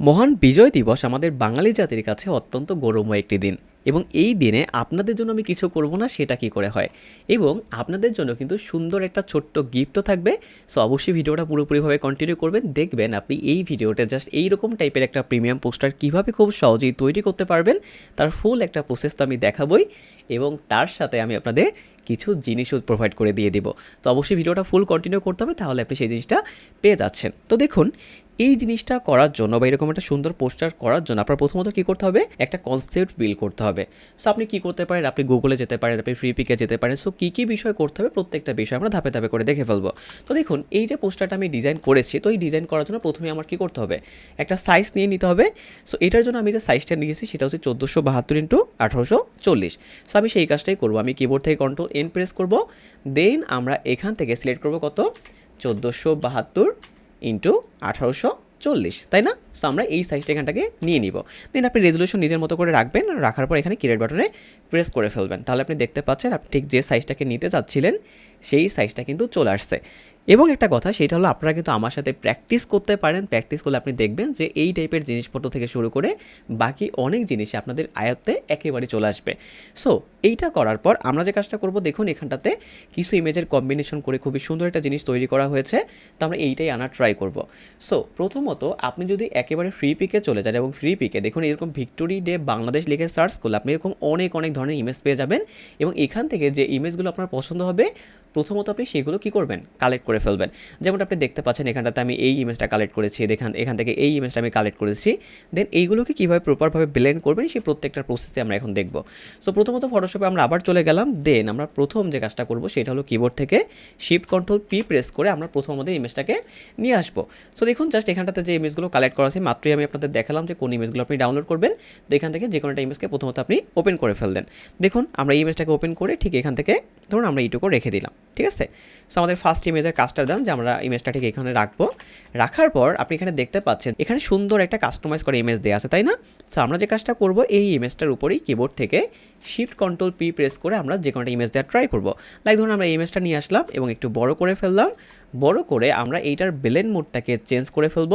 মহান বিজয় দিবস আমাদের বাঙালি জাতির কাছে অত্যন্ত গৌরবময় একটি দিন। এবং এই দিনে আপনাদের জন্য আমি কিছু করব না, সেটা কি করে হয়? এবং আপনাদের জন্য কিন্তু সুন্দর একটা ছোট্ট গিফটও থাকবে। সো অবশ্যই ভিডিওটা পুরোপুরিভাবে কন্টিনিউ করবেন। দেখবেন আপনি এই ভিডিওটা জাস্ট এইরকম টাইপের একটা প্রিমিয়াম পোস্টার কীভাবে খুব সহজেই তৈরি করতে পারবেন, তার ফুল একটা প্রসেস তো আমি দেখাবই। এবং তার সাথে আমি আপনাদের কিছু জিনিসও প্রোভাইড করে দিয়ে দিব। তো, অবশ্যই ভিডিওটা ফুল কন্টিনিউ করতে হবে, তাহলে আপনি সেই জিনিসটা পেয়ে যাচ্ছেন। তো দেখুন এই জিনিসটা করার জন্য বা এরকম একটা সুন্দর পোস্টার করার জন্য আপনার প্রথমত কী করতে হবে? একটা কনসেপ্ট বিল করতে হবে। সো আপনি কী করতে পারেন? আপনি গুগলে যেতে পারেন, আপনি ফ্রি পিকে যেতে পারেন। সো কী কী বিষয় করতে হবে? প্রত্যেকটা বিষয় আমরা ধাপে ধাপে করে দেখে ফেলব। তো দেখুন, এই যে পোস্টারটা আমি ডিজাইন করেছি, তো এই ডিজাইন করার জন্য প্রথমে আমার কী করতে হবে? একটা সাইজ নিয়ে নিতে হবে। সো এটার জন্য আমি যে সাইজটা নিয়েছি, সেটা হচ্ছে চোদ্দোশো বাহাত্তর ইন্টু আঠারোশো চল্লিশ। সো আমি সেই কাজটাই করব। আমি কিবোর্ড থেকে কন্ট্রোল এন প্রেস করব। দেন আমরা এখান থেকে সিলেক্ট করব কত? চোদ্দোশো বাহাত্তর ইন্টু আঠারোশো চল্লিশ, তাই না? সো আমরা এই সাইজটা এখানটাকে নিয়ে নিব। দেন আপনি রেজলিউশন নিজের মতো করে রাখবেন, রাখার পর এখানে কিরেট বাটনে প্রেস করে ফেলবেন। তাহলে আপনি দেখতে পাচ্ছেন, আপনি ঠিক যে সাইজটাকে নিতে চাচ্ছিলেন, সেই সাইজটা কিন্তু চলে আসছে। এবং একটা কথা, সেটা হলো আপনারা কিন্তু আমার সাথে প্র্যাকটিস করতে পারেন। প্র্যাকটিস করলে আপনি দেখবেন যে এই টাইপের জিনিসপত্র থেকে শুরু করে বাকি অনেক জিনিস আপনাদের আয়ত্তে একেবারে চলে আসবে। সো এইটা করার পর আমরা যে কাজটা করব, দেখুন এখানটাতে কিছু ইমেজের কম্বিনেশন করে খুবই সুন্দর একটা জিনিস তৈরি করা হয়েছে। তো আমরা এইটাই আনার ট্রাই করব। সো প্রথমত আপনি যদি একেবারে ফ্রি পিকে চলে যান এবং ফ্রি পিকে দেখুন এরকম ভিক্টোরি ডে বাংলাদেশ লিখে সার্চ করলে আপনি এরকম অনেক অনেক ধরনের ইমেজ পেয়ে যাবেন। এবং এখান থেকে যে ইমেজগুলো আপনার পছন্দ হবে, প্রথমত আপনি সেগুলো কী করবেন? কালেক্ট করে ফেলবেন। যেমন আপনি দেখতে পাচ্ছেন এখানটাতে আমি এই ইমেজটা কালেক্ট করেছি দেখান এখান থেকে এই ইমেজটা আমি কালেক্ট করেছি। দেন এইগুলোকে কীভাবে প্রপারভাবে ব্লেন্ড করবেন, সেই প্রত্যেকটা প্রসেসে আমরা এখন দেখব। সো প্রথমত ফটোশপে আমরা আবার চলে গেলাম। দেন আমরা প্রথম যে কাজটা করব সেটা হলো কিবোর্ড থেকে শিফট কন্ট্রোল পি প্রেস করে আমরা প্রথম আমাদের ইমেজটাকে নিয়ে আসব। সো দেখুন জাস্ট এখানটাতে যে ইমেজগুলো কালেক্ট করা আছে, মাত্রই আমি আপনাদের দেখালাম যে কোন ইমেজগুলো আপনি ডাউনলোড করবেন। তো এখান থেকে যে কোনো একটা ইমেজকে প্রথমত আপনি ওপেন করে ফেলবেন দেখুন, আমরা এই ইমেজটাকে ওপেন করে ঠিক এখান থেকে ধরুন আমরা এইটুকু রেখে দিলাম। ঠিক আছে? সো আমাদের ফার্স্ট ইমেজের কাজটা দেন যে আমরা ইমেজটা ঠিক এখানে রাখব। রাখার পর আপনি এখানে দেখতে পাচ্ছেন, এখানে সুন্দর একটা কাস্টমাইজ করে ইমেজ দেওয়া আছে, তাই না? সো আমরা যে কাজটা করব, এই ইমেজটার উপরেই কিবোর্ড থেকে শিফট কন্ট্রোল পি প্রেস করে আমরা যে কোনো একটা ইমেজ দেওয়ার ট্রাই করব। লাইক ধরুন আমরা ইমেজটা নিয়ে আসলাম এবং একটু বড় করে ফেললাম। বড় করে আমরা এইটার বেলেন মোডটাকে চেঞ্জ করে ফেলব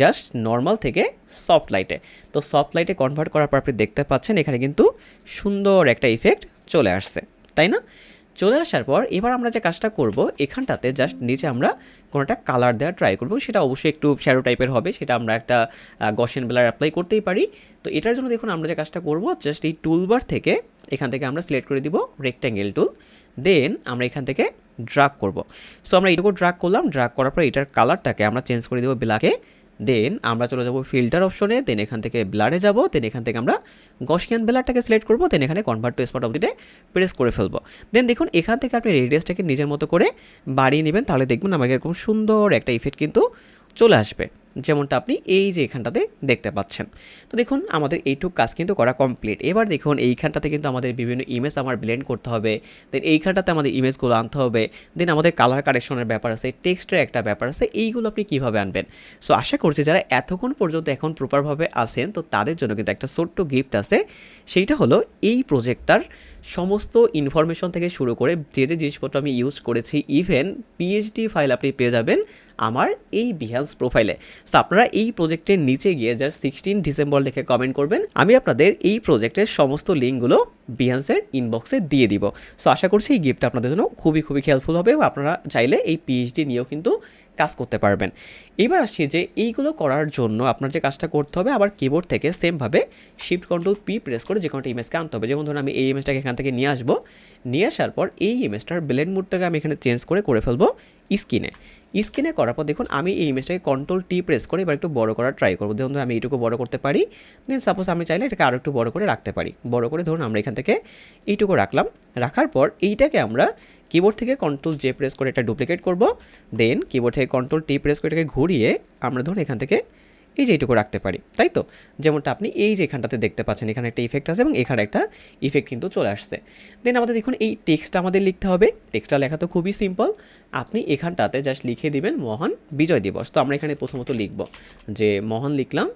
জাস্ট নর্মাল থেকে সফট লাইটে তো সফট লাইটে কনভার্ট করার পর আপনি দেখতে পাচ্ছেন এখানে কিন্তু সুন্দর একটা ইফেক্ট চলে আসছে, তাই না? চলে আসার পর এবার আমরা যে কাজটা করব এখানটাতে জাস্ট নিচে আমরা কোনো একটা কালার দেওয়ার ট্রাই করব। সেটা অবশ্যই একটু শ্যাডো টাইপের হবে, সেটা আমরা একটা গসেন বেলার অ্যাপ্লাই করতেই পারি। তো এটার জন্য দেখুন আমরা যে কাজটা করব জাস্ট এই টুলবার থেকে এখান থেকে আমরা সিলেক্ট করে দিব রেক্ট্যাঙ্গেল টুল দেন আমরা এখান থেকে ড্রাগ করব। সো আমরা এইটুকু ড্রাগ করলাম ড্রাগ করার পর এটার কালারটাকে আমরা চেঞ্জ করে দেবো ব্ল্যাকে দেন আমরা চলে যাব ফিল্টার অপশনে দেন এখান থেকে ব্লারে যাব দেন এখান থেকে আমরা গসিয়ান ব্লারটাকে সিলেক্ট করব দেন এখানে কনভার্ট টু স্পট অবধিতে প্রেস করে ফেলব। দেন দেখুন, এখান থেকে আপনি রেডিয়াসটাকে নিজের মতো করে বাড়িয়ে নেবেন, তাহলে দেখবেন আমাকে এরকম সুন্দর একটা ইফেক্ট কিন্তু চলে আসবে। যেমনটা আপনি এই যে এখানটাতে দেখতে পাচ্ছেন। তো দেখুন, আমাদের এইটুক কাজ কিন্তু করা কমপ্লিট এবার দেখুন, এইখানটাতে কিন্তু আমাদের বিভিন্ন ইমেজ আমার ব্লেন্ড করতে হবে। দেন এইখানটাতে আমাদের ইমেজগুলো আনতে হবে। দেন আমাদের কালার কারেকশনের ব্যাপার আছে টেক্সটের একটা ব্যাপার আছে, এইগুলো আপনি কীভাবে আনবেন? সো আশা করছি যারা এতক্ষণ পর্যন্ত এখন প্রপারভাবে আসেন তো তাদের জন্য কিন্তু একটা ছোট্ট গিফট আছে। সেইটা হলো এই প্রজেক্টটার সমস্ত ইনফরমেশন থেকে শুরু করে যে যে জিনিসপত্র আমি ইউজ করেছি ইভেন পিএইচডি ফাইল আপনি পেয়ে যাবেন আমার এই বিহান্স প্রোফাইলে সো আপনারা এই প্রজেক্টের নিচে গিয়ে জাস্ট সিক্সটিন ডিসেম্বর লিখে কমেন্ট করবেন, আমি আপনাদের এই প্রজেক্টের সমস্ত লিঙ্কগুলো বিহান্সের ইনবক্সে দিয়ে দিব। সো আশা করছি এই গিফটটা আপনাদের জন্য খুবই খুবই হেল্পফুল হবে। এবং আপনারা চাইলে এই পিএইচডি নিয়েও কিন্তু কাজ করতে পারবেন। এবার আসি যে এইগুলো করার জন্য আপনার যে কাজটা করতে হবে, আবার কিবোর্ড থেকে সেমভাবে শিফট কন্ট্রোল পি প্রেস করে যে কোনোটা ইমেজকে আনতে হবে। যেমন ধরুন আমি এই ইমেজটাকে এখান থেকে নিয়ে আসব। নিয়ে আসার পর এই ইমেজটার ব্লেন্ড মুডটাকে আমি এখানে চেঞ্জ করে করে ফেলব স্কিনে স্ক্রিনে করার পর দেখুন, আমি এই ইমেজটাকে কন্ট্রোল টি প্রেস করে এবার একটু বড় করার ট্রাই করব। ধরুন, আমি এইটুকু বড় করতে পারি দেন সাপোজ আমি চাইলে এটাকে আরও একটু বড় করে রাখতে পারি। বড় করে ধরুন, আমরা এখান থেকে এইটুকু রাখলাম। রাখার পর এইটাকে আমরা কিবোর্ড থেকে কন্ট্রোল জে প্রেস করে এটা ডুপ্লিকেট করব। দেন কিবোর্ড থেকে কন্ট্রোল টি প্রেস করে এটাকে ঘুরিয়ে আমরা ধরুন, এখান থেকে এই যে এইটুকু রাখতে পারি, তাই তো? যেমনটা আপনি এই যে এখানটাতে দেখতে পাচ্ছেন, এখানে একটা ইফেক্ট আছে এবং এখানে একটা ইফেক্ট কিন্তু চলে আসছে। দেন আমাদের দেখুন, এই টেক্সটটা আমাদের লিখতে হবে। টেক্সটটা লেখা তো খুবই সিম্পল আপনি এখানটাতে জাস্ট লিখে দিবেন, মহান বিজয় দিবস। তো আমরা এখানে প্রথমত লিখব যে, মহান লিখলাম।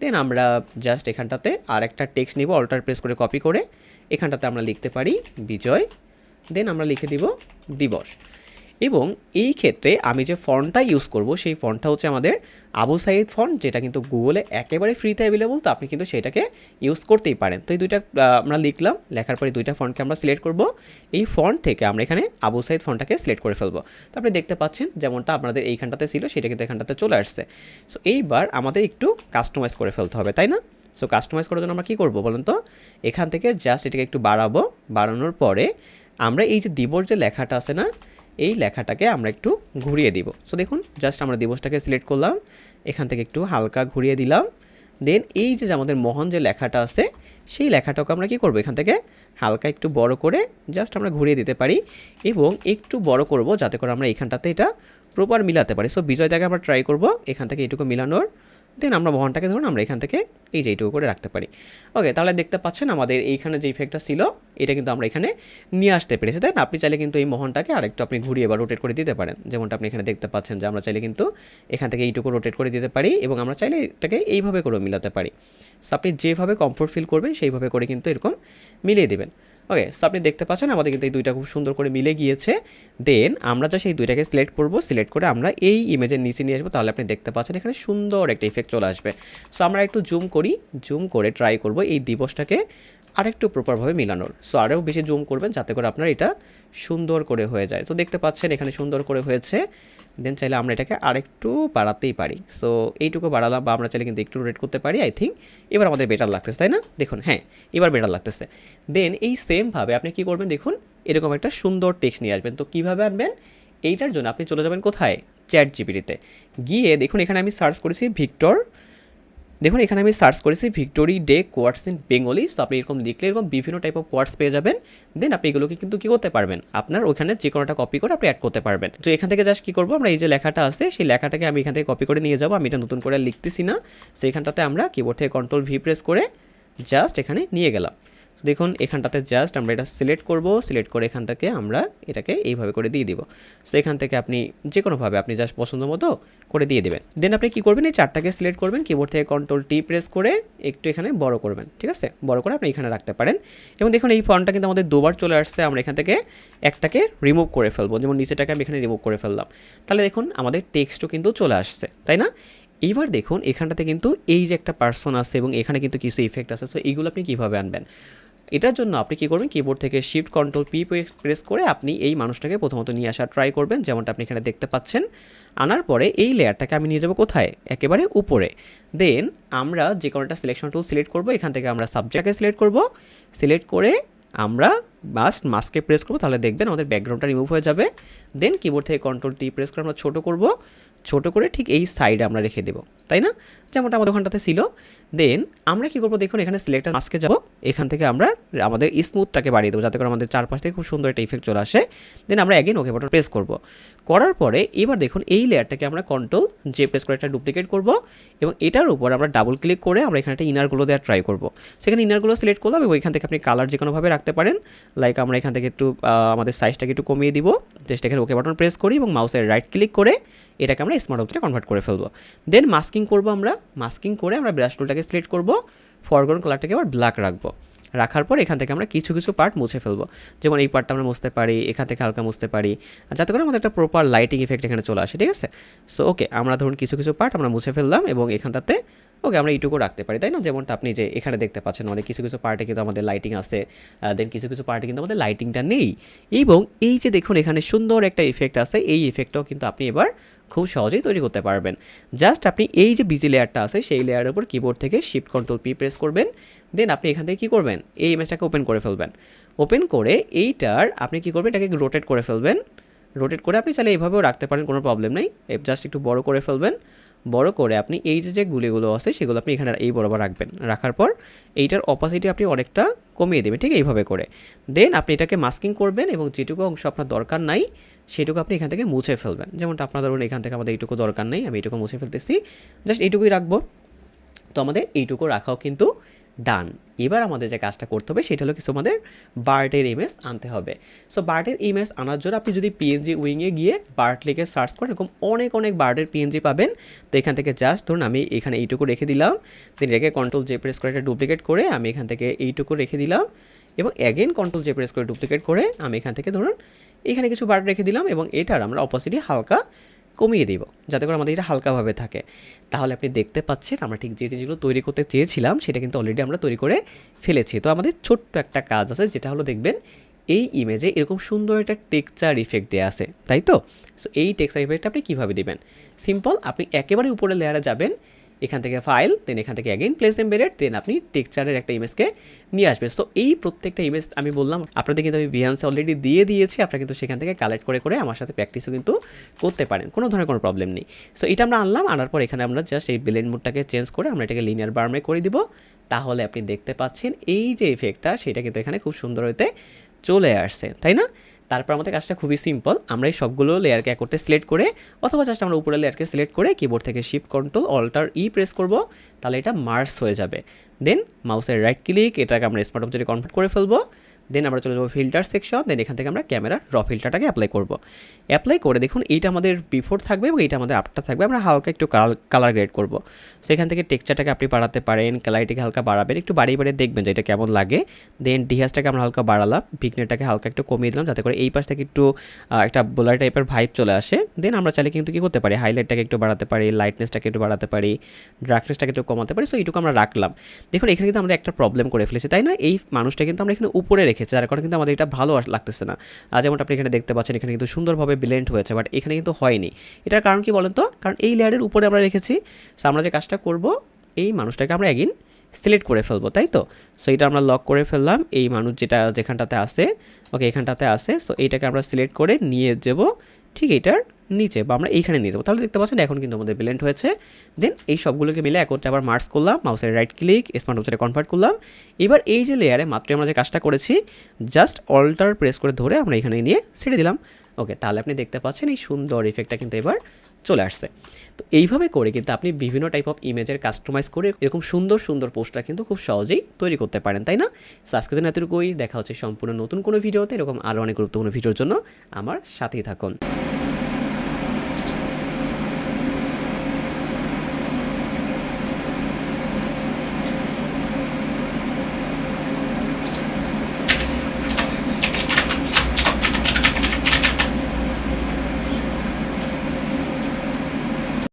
দেন আমরা জাস্ট এখানটাতে আর একটা টেক্সট নিব অল্টার প্রেস করে কপি করে। এখানটাতে আমরা লিখতে পারি, বিজয়। দেন আমরা লিখে দিব, দিবস। এবং এই ক্ষেত্রে আমি যে ফন্টটা ইউজ করব, সেই ফন্টটা হচ্ছে আমাদের আবু সাইদ ফন্ট, যেটা কিন্তু গুগলে একেবারে ফ্রিতে অ্যাভেলেবল তো আপনি কিন্তু সেটাকে ইউজ করতেই পারেন। তো এই দুইটা আমরা লিখলাম, লেখার পরে দুইটা ফন্টকে আমরা সিলেক্ট করব। এই ফন্ট থেকে আমরা এখানে আবু সাইদ ফন্টটাকে সিলেক্ট করে ফেলব। তো আপনি দেখতে পাচ্ছেন, যেমনটা আপনাদের এইখানটাতে ছিল, সেটা কিন্তু এখানটাতে চলে আসছে। সো এইবার আমাদের একটু কাস্টমাইজ করে ফেলতে হবে, তাই না? সো কাস্টমাইজ করার জন্য আমরা কী করব বলুন তো? এখান থেকে জাস্ট এটাকে একটু বাড়াবো। বাড়ানোর পরে আমরা এই যে দিবর যে লেখাটা আছে না এই লেখাটাকে আমরা একটু ঘুরিয়ে দিব। সো দেখুন জাস্ট আমরা দিবসটাকে সিলেক্ট করলাম। এখান থেকে একটু হালকা ঘুরিয়ে দিলাম। দেন এই যে আমাদের মোহন যে লেখাটা আছে, সেই লেখাটাকে আমরা কি করব? এখান থেকে হালকা একটু বড় করে জাস্ট আমরা ঘুরিয়ে দিতে পারি এবং একটু বড় করব যাতে করে আমরা এখানটাতে এটা প্রপার মিলাতে পারি। সো বিজয় বিজয়টাকে আমরা ট্রাই করব। এখান থেকে এটুকু মিলানোর। দেন আমরা মোহনটাকে ধরুন আমরা এখান থেকে এই যে এইটুকু করে রাখতে পারি। ওকে তাহলে দেখতে পাচ্ছেন আমাদের এইখানে যে ইফেক্টটা ছিল, এটা কিন্তু আমরা এখানে নিয়ে আসতে পেরেছি। তাই না আপনি চাইলে কিন্তু এই মোহনটাকে আরেকটু আপনি ঘুরিয়ে বা রোটেট করে দিতে পারেন। যেমনটা আপনি এখানে দেখতে পাচ্ছেন যে আমরা চাইলে কিন্তু এখান থেকে এইটুকু রোটেট করে দিতে পারি এবং আমরা চাইলে এটাকে এইভাবে করে মিলাতে পারি। সো আপনি যেভাবে কমফোর্ট ফিল করবেন সেইভাবে করে কিন্তু এরকম মিলিয়ে দেবেন। ওকে সো আপনি দেখতে পাচ্ছেন আমাদের কিন্তু এই দুইটা খুব সুন্দর করে মিলে গিয়েছে। দেন আমরা যা সেই দুইটাকে সিলেক্ট করব সিলেক্ট করে আমরা এই ইমেজের নিচে নিয়ে আসব, তাহলে আপনি দেখতে পাচ্ছেন এখানে সুন্দর একটা ইফেক্ট চলে আসবে। সো আমরা একটু জুম করি জুম করে ট্রাই করব এই দিবসটাকে। আরেকটু প্রপারভাবে মিলানোর। সো আরও বেশি জুম করবেন যাতে করে আপনার এটা সুন্দর করে হয়ে যায়। তো দেখতে পাচ্ছেন এখানে সুন্দর করে হয়েছে। দেন চাইলে আমরা এটাকে আরেকটু বাড়াতেই পারি। সো এইটুকু বাড়ালাম বা আমরা চাইলে কিন্তু একটু রেট করতে পারি আই থিঙ্ক এবার আমাদের বেটার লাগতেছে, তাই না? দেখুন হ্যাঁ এবার বেটার লাগতেছে। দেন এই সেমভাবে আপনি কি করবেন, দেখুন, এরকম একটা সুন্দর টেক্সট নিয়ে আসবেন। তো কীভাবে আনবেন? এইটার জন্য আপনি চলে যাবেন কোথায়? চ্যাট জিপিটিতে গিয়ে দেখুন, এখানে আমি সার্চ করেছি ভিক্টর দেখুন, এখানে আমি সার্চ করেছি victory day quotes in Bengali so আপনি এরকম লিখলে এরকম বিভিন্ন টাইপ অফ কোয়ার্ডস পেয়ে যাবেন দেন আপনি এগুলোকে কিন্তু কী করতে পারবেন? আপনার ওখানে যে কোনোটা কপি করে আপনি অ্যাড করতে পারবেন। তো এখান থেকে জাস্ট কী করব, আমরা এই যে লেখাটা আছে, সেই লেখাটাকে আমি এখান থেকে কপি করে নিয়ে যাব, আমি এটা নতুন করে লিখতেছি না। সেইখানটাতে আমরা কিবোর্ড থেকে কন্ট্রোল ভি প্রেস করে জাস্ট এখানে নিয়ে গেলাম। দেখুন, এখানটাতে জাস্ট আমরা এটা সিলেক্ট করব সিলেক্ট করে এখানটাকে আমরা এটাকে এইভাবে করে দিয়ে দিব। সো এখান থেকে আপনি যে কোনোভাবে আপনি জাস্ট পছন্দ মতো করে দিয়ে দেবেন। দেন আপনি কি করবেন? এই চারটাকে সিলেক্ট করবেন কিবোর্ড থেকে কন্ট্রোল টি প্রেস করে একটু এখানে বড় করবেন, ঠিক আছে? বড় করে আপনি এখানে রাখতে পারেন। এবং দেখুন, এই ফর্মটা কিন্তু আমাদের দুবার চলে আসছে, আমরা এখান থেকে একটাকে রিমুভ করে ফেলব। যেমন নিচেটাকে আমি এখানে রিমুভ করে ফেললাম। তাহলে দেখুন, আমাদের টেক্সটও কিন্তু চলে আসছে, তাই না? এইবার দেখুন, এখানটাতে কিন্তু এই যে একটা পার্সন আছে, এবং এখানে কিন্তু কিছু ইফেক্ট আছে। সো এইগুলো আপনি কীভাবে আনবেন? এটার জন্য আপনি কী করবেন? কিবোর্ড থেকে শিফট কন্ট্রোল পি প্রেস করে আপনি এই মানুষটাকে প্রথমত নিয়ে আসার ট্রাই করবেন। যেমনটা আপনি এখানে দেখতে পাচ্ছেন। আনার পরে এই লেয়ারটাকে আমি নিয়ে যাব কোথায়? একেবারে উপরে। দেন আমরা যে কোনো একটা সিলেকশন টুল সিলেক্ট করব। এখান থেকে আমরা সাবজেক্টকে সিলেক্ট করব। সিলেক্ট করে আমরা মাস্ট মাস্কে প্রেস করব। তাহলে দেখবেন আমাদের ব্যাকগ্রাউন্ডটা রিমুভ হয়ে যাবে। দেন কিবোর্ড থেকে কন্ট্রোল টি প্রেস করে আমরা ছোটো করব। ছোটো করে ঠিক এই সাইডে আমরা রেখে দেবো। তাই না? যেমনটা আমাদের ওখানটাতে ছিল। দেন আমরা কী করব? দেখুন, এখানে সিলেক্টার মাস্কে যাব। এখান থেকে আমরা আমাদের স্মুথটাকে বাড়িয়ে দেবো, যাতে করে আমাদের চারপাশ থেকে খুব সুন্দর একটা ইফেক্ট চলে আসে। দেন আমরা অ্যাগেন ওকে বাটন প্রেস করব। করার পরে এবার দেখুন, এই লেয়ারটাকে আমরা কন্ট্রোল যে প্রেস করে একটা ডুপ্লিকেট করব এবং এটার উপর আমরা ডাবল ক্লিক করে আমরা এখানে একটা ইনারগুলো দেওয়ার ট্রাই করব। সেখানে ইনারগুলো সিলেক্ট করলাম এবং এখান থেকে আপনি কালার যে কোনোভাবে রাখতে পারেন। লাইক আমরা এখান থেকে একটু আমাদের সাইজটাকে একটু কমিয়ে দিব। জাস্ট এখানে ওকে বাটন প্রেস করি এবং মাউসের রাইট ক্লিক করে এটাকে আমরা স্মার্ট অবজেক্টে কনভার্ট করে ফেলব। দেন মাস্কিং করব আমরা। মাস্কিং করে আমরা ব্রাশ টুলটাকে সিলেক্ট করব ফরগ্রাউন্ড কালারটাকে আবার ব্ল্যাক রাখব। রাখার পর এখান থেকে আমরা কিছু কিছু পার্ট মুছে ফেলব। যেমন এই পার্টটা আমরা মুছতে পারি, এখান থেকে হালকা মুছতে পারি। যাতে করে আমাদের একটা প্রপার লাইটিং ইফেক্ট এখানে চলে আসে, ঠিক আছে? সো ওকে আমরা ধরুন কিছু কিছু পার্ট আমরা মুছে ফেললাম এবং এখানটাতে ওকে আমরা এইটুকু রাখতে পারি, তাই না? যেমনটা আপনি যে এখানে দেখতে পাচ্ছেন আমাদের কিছু কিছু পার্টে কিন্তু আমাদের লাইটিং আছে দেন কিছু কিছু পার্টে কিন্তু আমাদের লাইটিংটা নেই। এবং এই যে দেখুন, এখানে সুন্দর একটা ইফেক্ট আছে, এই ইফেক্টটাও কিন্তু আপনি এবার খুব সহজেই তৈরি করতে পারবেন। জাস্ট আপনি এই যে বিজি লেয়ারটা আছে, সেই লেয়ারের উপর কিবোর্ড থেকে শিফট কন্ট্রোল পি প্রেস করবেন দেন আপনি এখান থেকে কী করবেন? এই ইমেজটাকে ওপেন করে ফেলবেন। ওপেন করে এইটার আপনি কী করবেন? এটাকে রোটেট করে ফেলবেন। রোটেট করে আপনি চাইলে এইভাবেও রাখতে পারেন, কোনো প্রবলেম নেই। জাস্ট একটু বড় করে ফেলবেন। বড় করে আপনি এই যে যে গুলিগুলো আছে, সেগুলো আপনি এখানে এই বরাবর রাখবেন। রাখার পর এইটার অপাসিটি আপনি অনেকটা কমিয়ে দেবেন, ঠিক এইভাবে করে। দেন আপনি এটাকে মাস্কিং করবেন এবং যেটুকু অংশ আপনার দরকার নাই সেটুকু আপনি এখান থেকে মুছে ফেলবেন। যেমনটা আপনার ধরুন এখান থেকে আমাদের এইটুকু দরকার নেই, আমি এইটুকু মুছে ফেলতেছি। জাস্ট এইটুকুই রাখব। তো আমাদের এইটুকু রাখাও কিন্তু ডান। এবার আমাদের যে কাজটা করতে হবে, সেটা হলো কিছু আমাদের বার্টের ইমেজ আনতে হবে। সো বার্টের ইমেজ আনার জন্য আপনি যদি পিএনজি উইংয়ে গিয়ে বার্ট লিখে সার্চ করেন, এরকম অনেক অনেক বার্টের পিএনজি পাবেন। তো এখান থেকে জাস্ট ধরুন আমি এখানে এইটুকু রেখে দিলাম। রেখে কন্ট্রোল জে প্রেস করে একটা ডুপ্লিকেট করে আমি এখান থেকে এইটুকু রেখে দিলাম। এবং অ্যাগেন কন্ট্রোল জে প্রেস করে ডুপ্লিকেট করে আমি এখান থেকে ধরুন এখানে কিছু বার রেখে দিলাম এবং এটার আমরা অপোসিটি হালকা কমিয়ে দিব, যাতে করে আমাদের এটা হালকাভাবে থাকে। তাহলে আপনি দেখতে পাচ্ছেন আমরা ঠিক যে যেগুলো তৈরি করতে চেয়েছিলাম সেটা কিন্তু অলরেডি আমরা তৈরি করে ফেলেছি। তো আমাদের ছোট্ট একটা কাজ আছে, যেটা হলো দেখবেন এই ইমেজে এরকম সুন্দর একটা টেক্সচার ইফেক্ট দেওয়া আছে, তাই তো? সো এই টেক্সচার ইফেক্টটা আপনি কীভাবে দিবেন? সিম্পল আপনি একেবারে উপরে লেয়ারে যাবেন এখান থেকে ফাইল দেন এখান থেকে অ্যাগেন প্লেস এমবেডেড দেন আপনি টেক্সচারের একটা ইমেজকে নিয়ে আসবেন। সো এই প্রত্যেকটা ইমেজ আমি বললাম, আপনাদের কিন্তু আমি বিহান্সে অলরেডি দিয়ে দিয়েছি, আপনারা কিন্তু সেখান থেকে কালেক্ট করে করে আমার সাথে প্র্যাকটিসও কিন্তু করতে পারেন, কোনো ধরনের কোনো প্রবলেম নেই। সো এটা আমরা আনলাম, আনার পর এখানে আমরা জাস্ট এই ব্লেন্ড মুডটাকে চেঞ্জ করে আমরা এটাকে লিনিয়ার বার্মে করে দিব। তাহলে আপনি দেখতে পাচ্ছেন এই যে ইফেক্টটা সেটা কিন্তু এখানে খুব সুন্দর হতে চলে আসছে, তাই না? তারপর আমাদের কাজটা খুবই সিম্পল আমরা এই সবগুলো লেয়ারকে এক করতে সিলেক্ট করে, অথবা জাস্ট আমরা উপরে লেয়ারকে সিলেক্ট করে কিবোর্ড থেকে shift control alt E press করব, তাহলে এটা মার্স হয়ে যাবে। দেন মাউসের রাইট ক্লিক এটাকে আমরা স্মার্ট অবজেক্টে কনভার্ট করে ফেলব। দেন আমরা চলে যাব ফিল্টার সেকশন দেন এখান থেকে আমরা ক্যামেরা র ফিল্টারটাকে অ্যাপ্লাই করব। অ্যাপ্লাই করে দেখুন, এইটা আমাদের বিফোর থাকবে এবং এইটা আমাদের আফটার থাকবে। আমরা হালকা একটু কালার গ্রেড করব। সেখান থেকে টেক্সচারটাকে আপনি বাড়াতে পারেন ক্যালারিটিকে হালকা বাড়াবেন, একটু বাড়িয়ে বাড়িয়ে দেখবেন যে এটা কেমন লাগে। দেন ডিহাসটাকে আমরা হালকা বাড়ালাম বিকনেটাকে হালকা একটু কমিয়ে দিলাম, যাতে করে এই পাশ থেকে একটু একটা বোলার টাইপের ভাইব চলে আসে। দেন আমরা চাইলে কিন্তু কী করতে পারি হাইলাইটটাকে একটু বাড়াতে পারি লাইটনেসটাকে একটু বাড়াতে পারি ডার্কনেসটাকে একটু কমাতে পারি সো এইটুকু আমরা রাখলাম। দেখুন, এখানে কিন্তু আমরা একটা প্রবলেম করে ফেলেছি, তাই না? এই মানুষটা কিন্তু আমরা এখানে উপরে রেখেছি যার কারণে কিন্তু আমাদের এটা ভালো লাগতেছে না। আর যেমন আপনি এখানে দেখতে পাচ্ছেন, এখানে কিন্তু সুন্দরভাবে ব্লেন্ড হয়েছে বাট এখানে কিন্তু হয়নি। এটার কারণ কি বলেন তো? কারণ এই লেয়ারের উপরে আমরা রেখেছি সো আমরা যে কাজটা করব, এই মানুষটাকে আমরা এগিন সিলেক্ট করে ফেলব, তাই তো? সো এটা আমরা লক করে ফেললাম, এই মানুষ যেটা যেখানটাতে আছে ওকে এখানটাতে আছে সো এইটাকে আমরা সিলেক্ট করে নিয়ে যাব ঠিক এটার নিচে বা আমরা এইখানে নিয়ে যাব। তাহলে দেখতে পাচ্ছেন এখন কিন্তু আমাদের ব্লেন্ড হয়েছে। দেন এই সবগুলোকে মিলে একত্রে আবার মার্স করলাম মাউসের রাইট ক্লিক স্মার্ট ওয়াচে কনভার্ট করলাম। এবার এই যে লেয়ারে মাত্র আমরা যে কাজটা করেছি জাস্ট অল্টার প্রেস করে ধরে আমরা এখানে নিয়ে ছেড়ে দিলাম। ওকে তাহলে আপনি দেখতে পাচ্ছেন এই সুন্দর ইফেক্টটা কিন্তু এবার চলে আসছে। তো এইভাবে করে কিন্তু আপনি বিভিন্ন টাইপ অফ ইমেজের কাস্টমাইজ করে এরকম সুন্দর সুন্দর পোস্টটা কিন্তু খুব সহজেই তৈরি করতে পারেন, তাই না? সো আজকে জন্য এতটুকুই, দেখা হচ্ছে সম্পূর্ণ নতুন কোনো ভিডিওতে এরকম আরও অনেক গুরুত্বপূর্ণ ভিডিওর জন্য। আমার সাথেই থাকুন।